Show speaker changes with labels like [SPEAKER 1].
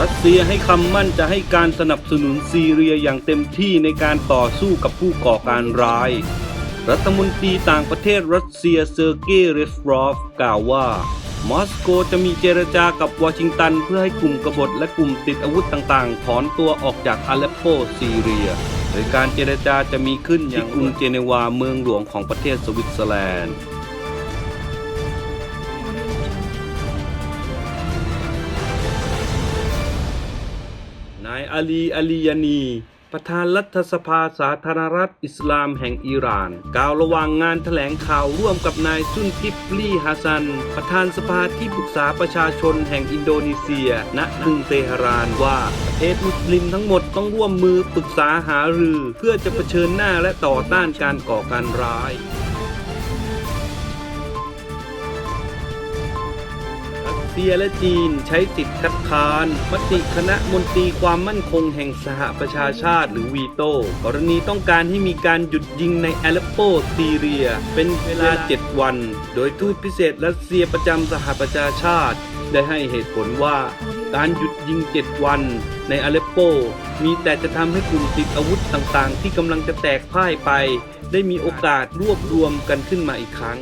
[SPEAKER 1] รัสเซียให้คำมั่นจะให้การสนับสนุนซีเรียอย่างเต็มที่ในการต่อสู้กับผู้ก่อการร้าย รัฐมนตรีต่างประเทศรัสเซียเซอร์เกย์เรสรอฟกล่าวว่ามอสโกจะมีเจรจากับวอชิงตัน เพื่อให้กลุ่มกบฏและกลุ่มติดอาวุธต่างๆ ถอนตัวออกจากอาเลปโปซีเรีย โดยการเจรจาจะมีขึ้นอย่างกรุงเจนีวาเมืองหลวงของประเทศสวิตเซอร์แลนด์ นายอาลีอาลียานี ประธานรัฐสภาสาธารณรัฐอิสลามแห่งอิหร่าน กล่าวระหว่างงานแถลงข่าวร่วมกับนายซุนทิปลีฮัสซัน ประธานสภาที่ปรึกษาประชาชนแห่งอินโดนีเซีย ณกรุงเตหะรานว่าประเทศมุสลิมทั้งหมดต้องร่วมมือปรึกษาหารือ เพื่อจะเผชิญหน้าและต่อต้านการก่อการร้าย เซียและจีน ใช้สิทธิ์คัดค้านมติคณะมนตรีความมั่นคงแห่งสหประชาชาติหรือวีโต้กรณีต้องการให้มีการหยุดยิงในอเลปโปซีเรีย เป็นเวลา 7 วัน โดยทูตพิเศษรัสเซียประจำสหประชาชาติ ได้ให้เหตุผลว่าการหยุดยิง 7 วัน ในอาเลปโป มีแต่จะทำให้กลุ่มติดอาวุธต่างๆ ที่กำลังจะแตกพ่ายไป ได้มีโอกาสรวบรวมกันขึ้นมาอีกครั้ง